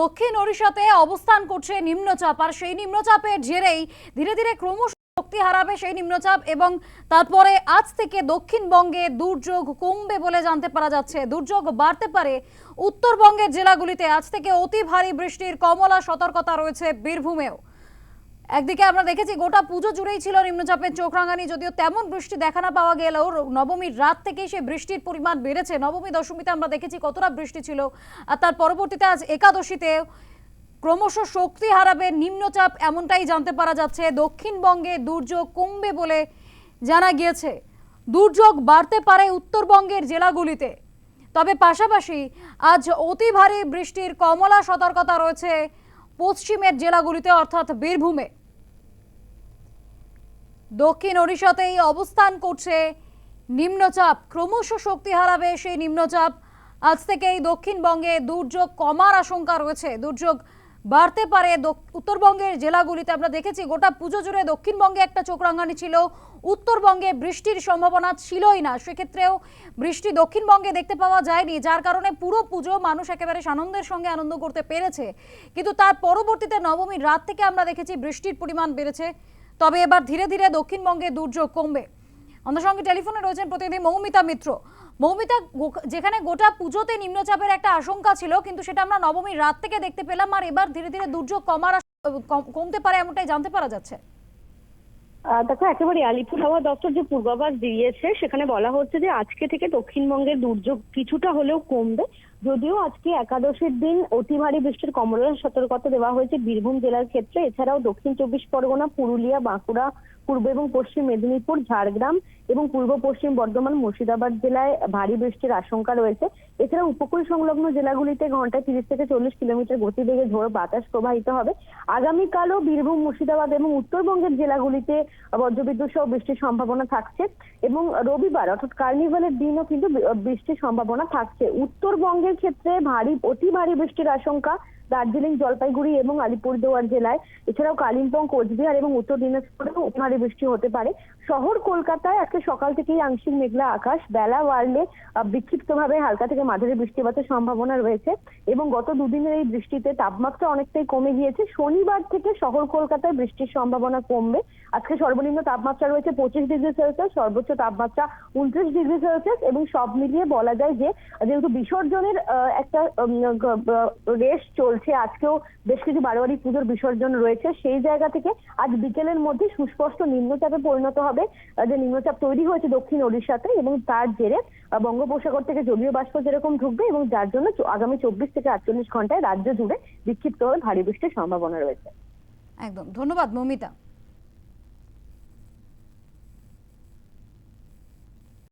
দক্ষিণ ওড়িশাতে অবস্থান করছে নিম্নচাপ, আর সেই নিম্নচাপের জেরেই ধীরে ধীরে ক্রমশ শক্তি হারাবে সেই নিম্নচাপ এবং তারপরে আজ থেকে দক্ষিণবঙ্গে দুর্যোগ কমবে বলে জানতে পারা যাচ্ছে। দুর্যোগ বাড়তে পারে উত্তরবঙ্গের জেলাগুলিতে। আজ থেকে অতি ভারী বৃষ্টির কমলা সতর্কতা রয়েছে বীরভূমেও। একদিকে আমরা দেখেছি গোটা পুজো জুড়েই ছিল নিম্নচাপের চোখ রাঙানি, যদিও তেমন বৃষ্টি দেখা না পাওয়া গেলেও নবমীর রাত থেকেই সে বৃষ্টির পরিমাণ বেড়েছে। নবমী, দশমীতে আমরা দেখেছি কতটা বৃষ্টি ছিল। আর তার পরবর্তীতে আজ একাদশীতে ক্রমশ শক্তি হারাবে নিম্নচাপ, এমনটাই জানতে পারা যাচ্ছে। দক্ষিণবঙ্গে দুর্যোগ কমবে বলে জানা গিয়েছে। দুর্যোগ বাড়তে পারে উত্তরবঙ্গের জেলাগুলিতে। তবে পাশাপাশি আজ অতি ভারী বৃষ্টির কমলা সতর্কতা রয়েছে পশ্চিমের জেলাগুলিতে, অর্থাৎ বীরভূমে। দক্ষিণ ওড়িশাতেই অবস্থান করছে নিম্নচাপ। ক্রমশ শক্তি হারাবে সেই নিম্নচাপ। আজ থেকেই দক্ষিণবঙ্গে দুর্যোগ কমার আশঙ্কা রয়েছে। দুর্যোগ বাড়তে পারে। উত্তরবঙ্গের জেলাগুলিতে আমরা দেখেছি গোটা পুজো জুড়ে দক্ষিণবঙ্গে একটা চোখ রাঙানি ছিল। উত্তরবঙ্গে বৃষ্টির সম্ভাবনা ছিলই না। সেক্ষেত্রেও বৃষ্টি দক্ষিণবঙ্গে দেখতে পাওয়া যায়নি, যার কারণে পুরো পুজো মানুষ একেবারে সানন্দের সঙ্গে আনন্দ করতে পেরেছে। কিন্তু তার পরবর্তীতে নবমীর রাত থেকে আমরা দেখেছি বৃষ্টির পরিমাণ বেড়েছে। তবে এবার ধীরে ধীরে দক্ষিণবঙ্গে দুর্যোগ কমবে। আমাদের সঙ্গে টেলিফোনে রয়েছেন প্রতিনিধি মৌমিতা মিত্র। মৌমিতা যেখানে গোটা পুজোতে নিম্নচাপের একটা আশঙ্কা ছিল, কিন্তু সেটা আমরা নবমীর রাত থেকে দেখতে পেলাম, আর এবার ধীরে ধীরে দুর্যোগ কমার কমতে পারে এমনটাই জানতে পারা যাচ্ছে। দেখো, একেবারে আলিপুর হাওয়া দপ্তর যে পূর্বাভাস দিয়েছে, সেখানে বলা হচ্ছে যে আজকে থেকে দক্ষিণবঙ্গের দুর্যোগ কিছুটা হলেও কমবে। যদিও আজকে একাদশীর দিন অতি ভারী বৃষ্টির কমলা সতর্কতা দেওয়া হয়েছে বীরভূম জেলার ক্ষেত্রে। এছাড়াও দক্ষিণ চব্বিশ পরগনা, পুরুলিয়া, বাঁকুড়া, পূর্ব এবং পশ্চিম মেদিনীপুর, ঝাড়গ্রাম এবং পূর্ব পশ্চিম বর্ধমান, মুর্শিদাবাদ জেলায় ভারী বৃষ্টির আশঙ্কা রয়েছে। এছাড়া উপকূল সংলগ্ন জেলাগুলিতে ঘন্টায় তিরিশ থেকে চল্লিশ কিলোমিটার গতিবেগে ঝোড়ো বাতাস প্রবাহিত হবে। আগামীকালও বীরভূম, মুর্শিদাবাদ এবং উত্তরবঙ্গের জেলাগুলিতে বজ্রবিদ্যুৎ সহ বৃষ্টির সম্ভাবনা থাকছে এবং রবিবার, অর্থাৎ কার্নিভালের দিনও কিন্তু বৃষ্টির সম্ভাবনা থাকছে। উত্তরবঙ্গের ক্ষেত্রে ভারী অতি ভারী বৃষ্টির আশঙ্কা। দার্জিলিং, জলপাইগুড়ি এবং আলিপুরদুয়ার জেলায়। এছাড়াও কালিম্পং, কোচবিহার এবং উত্তর দিনাজপুরেও ভারী বৃষ্টি হতে পারে। শহর কলকাতায় আজকে সকাল থেকেই আংশিক মেঘলা আকাশ, বেলা বাড়লে বিক্ষিপ্তভাবে হালকা থেকে মাঝারি বৃষ্টিপাতের সম্ভাবনা রয়েছে এবং গত দুদিনের এই বৃষ্টিতে তাপমাত্রা অনেকটাই কমে গিয়েছে। শনিবার থেকে শহর কলকাতায় বৃষ্টির সম্ভাবনা কমবে। আজকে সর্বনিম্ন তাপমাত্রা রয়েছে পঁচিশ ডিগ্রি সেলসিয়াস, সর্বোচ্চ তাপমাত্রা উনত্রিশ ডিগ্রি সেলসিয়াস এবং সব মিলিয়ে বলা যায় যে, যেহেতু বিসর্জনের একটা রেস চলছে। আজকেও বেশ কিছু বারোয়ারি পুজোর বিসর্জন রয়েছে। সেই জায়গা থেকে আজ বিকেলের মধ্যে সুস্পষ্ট নিম্নচাপে পরিণত হবে যে নিম্নচাপ তৈরি হয়েছে দক্ষিণ ওড়িশাতে এবং তার জেরে বঙ্গোপসাগর থেকে জলীয় বাষ্প যেরকম ঢুকবে এবং যার জন্য আগামী চব্বিশ থেকে আটচল্লিশ ঘন্টায় রাজ্য জুড়ে বিক্ষিপ্তভাবে ভারী বৃষ্টির সম্ভাবনা রয়েছে। একদম। ধন্যবাদ, মৌমিতা।